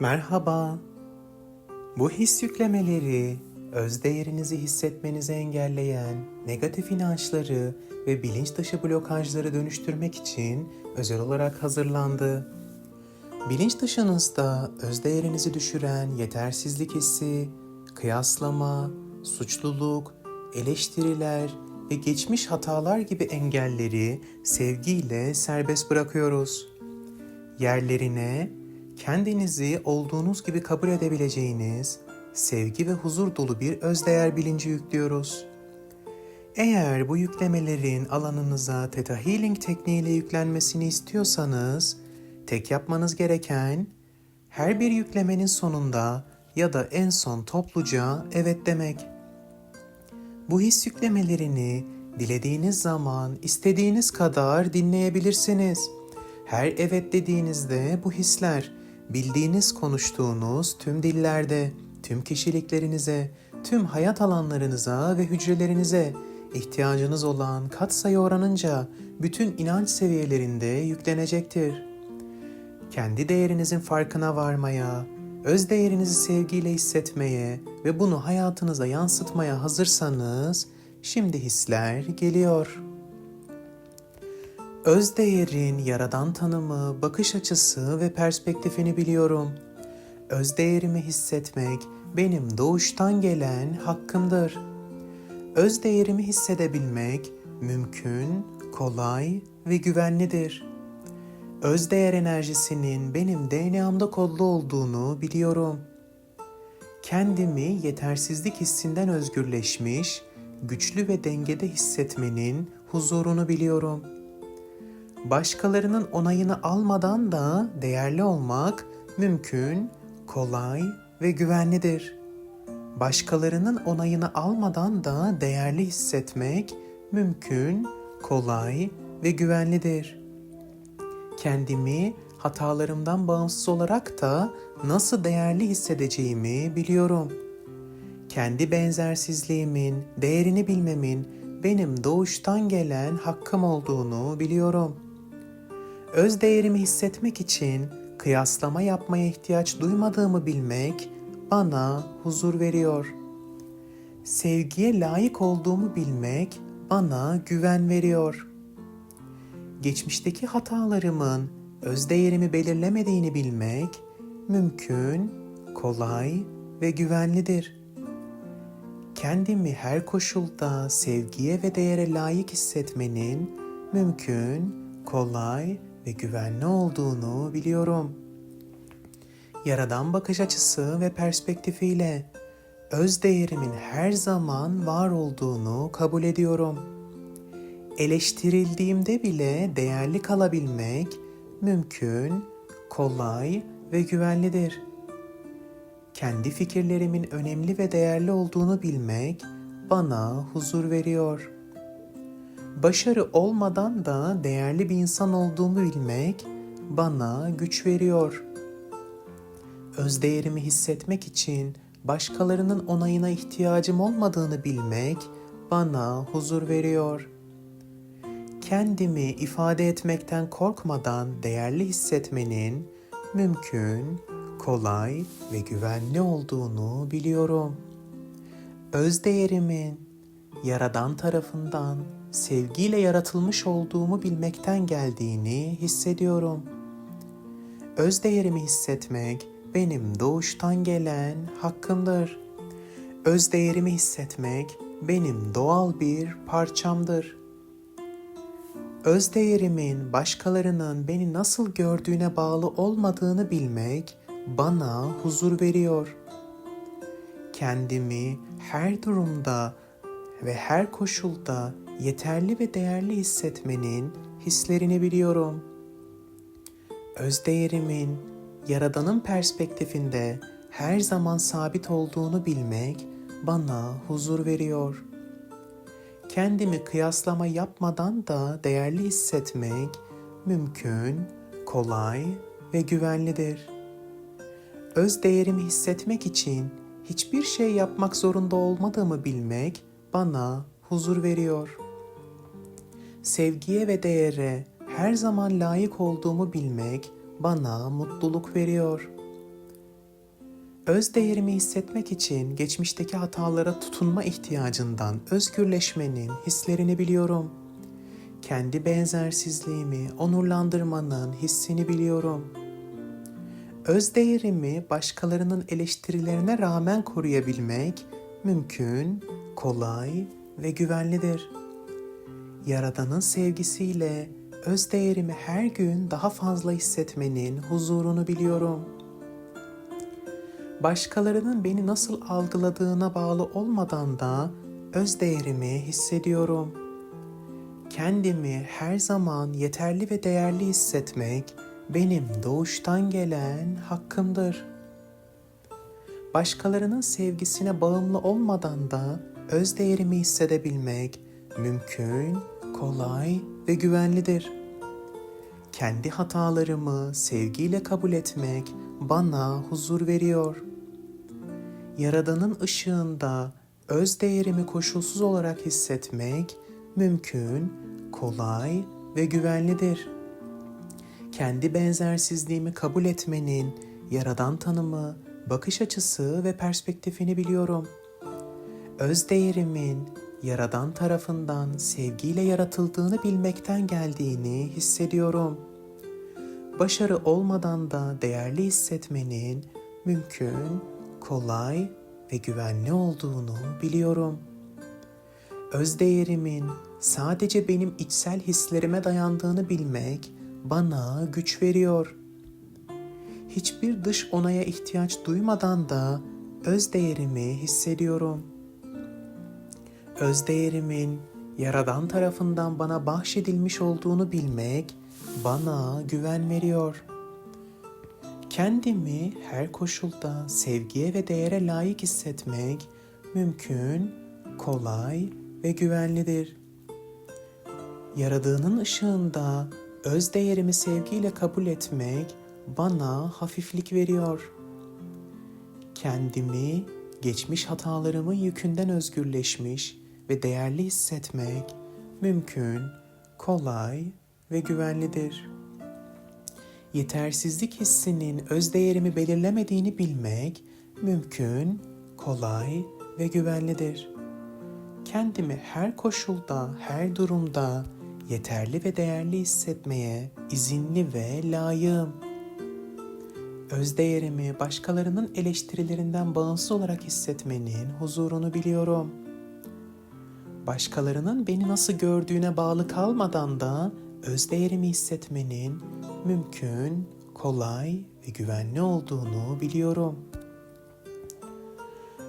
Merhaba. Bu his yüklemeleri öz değerinizi hissetmenizi engelleyen negatif inançları ve bilinç dışı blokajları dönüştürmek için özel olarak hazırlandı. Bilinç dışınızda öz değerinizi düşüren yetersizlik hissi, kıyaslama, suçluluk, eleştiriler ve geçmiş hatalar gibi engelleri sevgiyle serbest bırakıyoruz. Yerlerine kendinizi olduğunuz gibi kabul edebileceğiniz sevgi ve huzur dolu bir özdeğer bilinci yüklüyoruz. Eğer bu yüklemelerin alanınıza Theta Healing tekniğiyle yüklenmesini istiyorsanız, tek yapmanız gereken her bir yüklemenin sonunda ya da en son topluca evet demek. Bu his yüklemelerini dilediğiniz zaman istediğiniz kadar dinleyebilirsiniz. Her evet dediğinizde bu hisler bildiğiniz konuştuğunuz tüm dillerde, tüm kişiliklerinize, tüm hayat alanlarınıza ve hücrelerinize ihtiyacınız olan katsayı oranınca bütün inanç seviyelerinde yüklenecektir. Kendi değerinizin farkına varmaya, öz değerinizi sevgiyle hissetmeye ve bunu hayatınıza yansıtmaya hazırsanız şimdi hisler geliyor. Öz değerin yaradan tanımı, bakış açısı ve perspektifini biliyorum. Öz değerimi hissetmek benim doğuştan gelen hakkımdır. Öz değerimi hissedebilmek mümkün, kolay ve güvenlidir. Öz değer enerjisinin benim DNA'mda kodlu olduğunu biliyorum. Kendimi yetersizlik hissinden özgürleşmiş, güçlü ve dengede hissetmenin huzurunu biliyorum. Başkalarının onayını almadan da değerli olmak mümkün, kolay ve güvenlidir. Başkalarının onayını almadan da değerli hissetmek mümkün, kolay ve güvenlidir. Kendimi hatalarımdan bağımsız olarak da nasıl değerli hissedeceğimi biliyorum. Kendi benzersizliğimin, değerini bilmemin benim doğuştan gelen hakkım olduğunu biliyorum. Öz değerimi hissetmek için kıyaslama yapmaya ihtiyaç duymadığımı bilmek bana huzur veriyor. Sevgiye layık olduğumu bilmek bana güven veriyor. Geçmişteki hatalarımın öz değerimi belirlemediğini bilmek mümkün, kolay ve güvenlidir. Kendimi her koşulda sevgiye ve değere layık hissetmenin mümkün, kolay ve güvenli olduğunu biliyorum. Yaradan bakış açısı ve perspektifiyle öz değerimin her zaman var olduğunu kabul ediyorum. Eleştirildiğimde bile değerli kalabilmek mümkün, kolay ve güvenlidir. Kendi fikirlerimin önemli ve değerli olduğunu bilmek bana huzur veriyor. Başarı olmadan da değerli bir insan olduğumu bilmek bana güç veriyor. Öz değerimi hissetmek için başkalarının onayına ihtiyacım olmadığını bilmek bana huzur veriyor. Kendimi ifade etmekten korkmadan değerli hissetmenin mümkün, kolay ve güvenli olduğunu biliyorum. Öz değerimin yaradan tarafından sevgiyle yaratılmış olduğumu bilmekten geldiğini hissediyorum. Öz değerimi hissetmek benim doğuştan gelen hakkımdır. Öz değerimi hissetmek benim doğal bir parçamdır. Öz değerimin başkalarının beni nasıl gördüğüne bağlı olmadığını bilmek bana huzur veriyor. Kendimi her durumda ve her koşulda yeterli ve değerli hissetmenin hislerini biliyorum. Öz değerimin Yaradan'ın perspektifinde her zaman sabit olduğunu bilmek bana huzur veriyor. Kendimi kıyaslama yapmadan da değerli hissetmek mümkün, kolay ve güvenlidir. Öz değerimi hissetmek için hiçbir şey yapmak zorunda olmadığımı bilmek bana huzur veriyor. Sevgiye ve değere her zaman layık olduğumu bilmek bana mutluluk veriyor. Öz değerimi hissetmek için geçmişteki hatalara tutunma ihtiyacından özgürleşmenin hislerini biliyorum. Kendi benzersizliğimi onurlandırmanın hissini biliyorum. Öz değerimi başkalarının eleştirilerine rağmen koruyabilmek mümkün, kolay ve güvenlidir. Yaradan'ın sevgisiyle öz değerimi her gün daha fazla hissetmenin huzurunu biliyorum. Başkalarının beni nasıl algıladığına bağlı olmadan da öz değerimi hissediyorum. Kendimi her zaman yeterli ve değerli hissetmek benim doğuştan gelen hakkımdır. Başkalarının sevgisine bağımlı olmadan da öz değerimi hissedebilmek mümkün, kolay ve güvenlidir. Kendi hatalarımı sevgiyle kabul etmek bana huzur veriyor. Yaradanın ışığında öz değerimi koşulsuz olarak hissetmek mümkün, kolay ve güvenlidir. Kendi benzersizliğimi kabul etmenin yaradan tanımı, bakış açısı ve perspektifini biliyorum. Öz değerimin Yaradan tarafından sevgiyle yaratıldığını bilmekten geldiğini hissediyorum. Başarı olmadan da değerli hissetmenin mümkün, kolay ve güvenli olduğunu biliyorum. Öz değerimin sadece benim içsel hislerime dayandığını bilmek bana güç veriyor. Hiçbir dış onaya ihtiyaç duymadan da öz değerimi hissediyorum.'' Öz değerimin Yaradan tarafından bana bahşedilmiş olduğunu bilmek bana güven veriyor. Kendimi her koşulda sevgiye ve değere layık hissetmek mümkün, kolay ve güvenlidir. Yaradığının ışığında öz değerimi sevgiyle kabul etmek bana hafiflik veriyor. Kendimi geçmiş hatalarımın yükünden özgürleşmiş ve değerli hissetmek mümkün, kolay ve güvenlidir. Yetersizlik hissinin öz değerimi belirlemediğini bilmek mümkün, kolay ve güvenlidir. Kendimi her koşulda, her durumda yeterli ve değerli hissetmeye izinli ve layığım. Öz değerimi başkalarının eleştirilerinden bağımsız olarak hissetmenin huzurunu biliyorum.'' Başkalarının beni nasıl gördüğüne bağlı kalmadan da öz değerimi hissetmenin mümkün, kolay ve güvenli olduğunu biliyorum.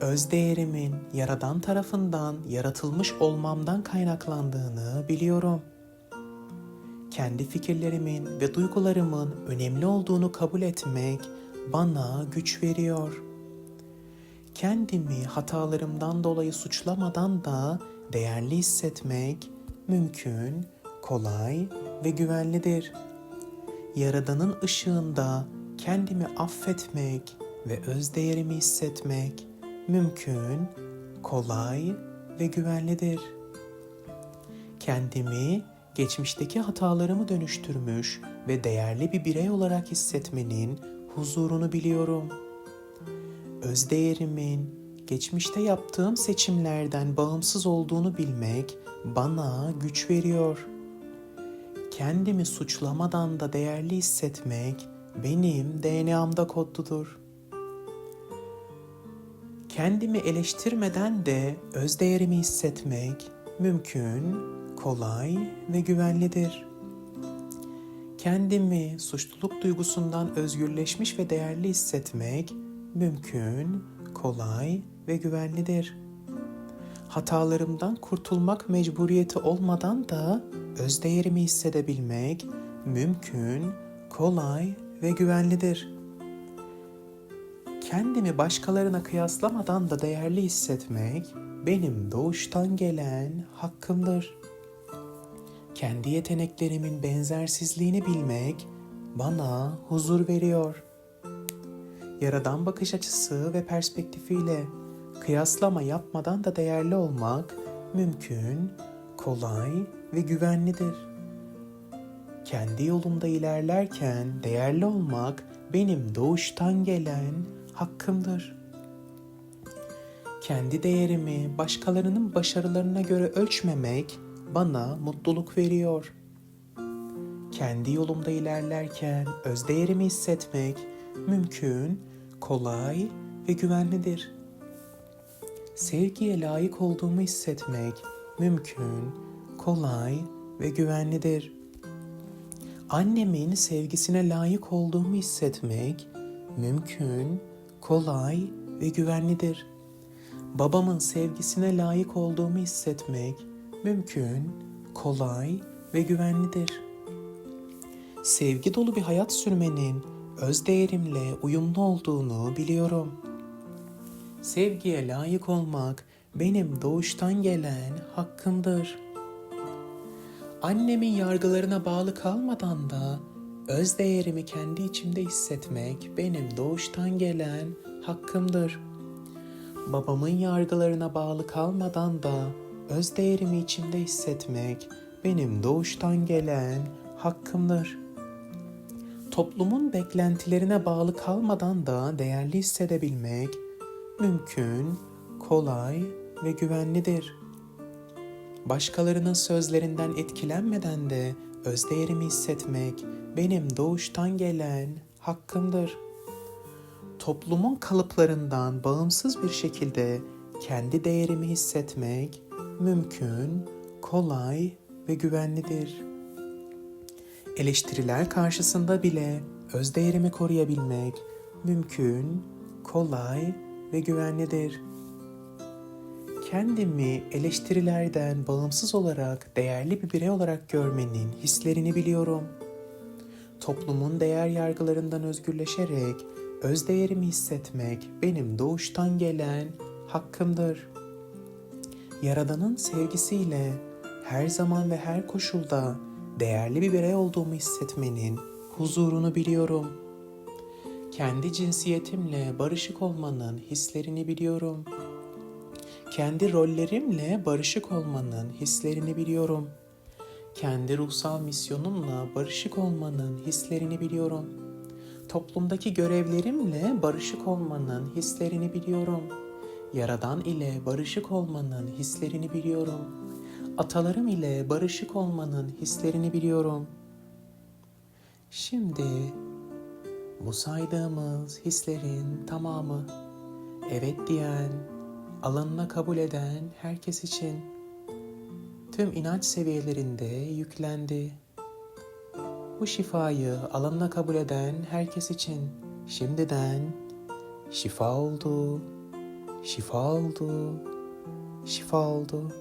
Öz değerimin yaradan tarafından yaratılmış olmamdan kaynaklandığını biliyorum. Kendi fikirlerimin ve duygularımın önemli olduğunu kabul etmek bana güç veriyor. Kendimi hatalarımdan dolayı suçlamadan da değerli hissetmek mümkün, kolay ve güvenlidir. Yaradanın ışığında kendimi affetmek ve öz değerimi hissetmek mümkün, kolay ve güvenlidir. Kendimi geçmişteki hatalarımı dönüştürmüş ve değerli bir birey olarak hissetmenin huzurunu biliyorum. Öz değerimin geçmişte yaptığım seçimlerden bağımsız olduğunu bilmek bana güç veriyor. Kendimi suçlamadan da değerli hissetmek benim DNA'mda kodludur. Kendimi eleştirmeden de öz değerimi hissetmek mümkün, kolay ve güvenlidir. Kendimi suçluluk duygusundan özgürleşmiş ve değerli hissetmek mümkün, kolay ve güvenlidir. Hatalarımdan kurtulmak mecburiyeti olmadan da öz değerimi hissedebilmek mümkün, kolay ve güvenlidir. Kendimi başkalarına kıyaslamadan da değerli hissetmek benim doğuştan gelen hakkımdır. Kendi yeteneklerimin benzersizliğini bilmek bana huzur veriyor. Yaradan bakış açısı ve perspektifiyle kıyaslama yapmadan da değerli olmak mümkün, kolay ve güvenlidir. Kendi yolumda ilerlerken değerli olmak benim doğuştan gelen hakkımdır. Kendi değerimi başkalarının başarılarına göre ölçmemek bana mutluluk veriyor. Kendi yolumda ilerlerken öz değerimi hissetmek mümkün, kolay ve güvenlidir. Sevgiye layık olduğumu hissetmek mümkün, kolay ve güvenlidir. Annemin sevgisine layık olduğumu hissetmek mümkün, kolay ve güvenlidir. Babamın sevgisine layık olduğumu hissetmek mümkün, kolay ve güvenlidir. Sevgi dolu bir hayat sürmenin öz değerimle uyumlu olduğunu biliyorum. Sevgiye layık olmak benim doğuştan gelen hakkımdır. Annemin yargılarına bağlı kalmadan da öz değerimi kendi içimde hissetmek benim doğuştan gelen hakkımdır. Babamın yargılarına bağlı kalmadan da öz değerimi içimde hissetmek benim doğuştan gelen hakkımdır. Toplumun beklentilerine bağlı kalmadan da değerli hissedebilmek mümkün, kolay ve güvenlidir. Başkalarının sözlerinden etkilenmeden de öz değerimi hissetmek benim doğuştan gelen hakkımdır. Toplumun kalıplarından bağımsız bir şekilde kendi değerimi hissetmek mümkün, kolay ve güvenlidir. Eleştiriler karşısında bile öz değerimi koruyabilmek mümkün, kolay ve güvenlidir. Kendimi eleştirilerden bağımsız olarak değerli bir birey olarak görmenin hislerini biliyorum. Toplumun değer yargılarından özgürleşerek öz değerimi hissetmek benim doğuştan gelen hakkımdır. Yaradan'ın sevgisiyle her zaman ve her koşulda değerli bir birey olduğumu hissetmenin huzurunu biliyorum. Kendi cinsiyetimle barışık olmanın hislerini biliyorum. Kendi rollerimle barışık olmanın hislerini biliyorum. Kendi ruhsal misyonumla barışık olmanın hislerini biliyorum. Toplumdaki görevlerimle barışık olmanın hislerini biliyorum. Yaradan ile barışık olmanın hislerini biliyorum. Atalarım ile barışık olmanın hislerini biliyorum. Şimdi bu saydığımız hislerin tamamı evet diyen, alanına kabul eden herkes için tüm inanç seviyelerinde yüklendi. Bu şifayı alanına kabul eden herkes için şimdiden şifa oldu, şifa oldu, şifa oldu.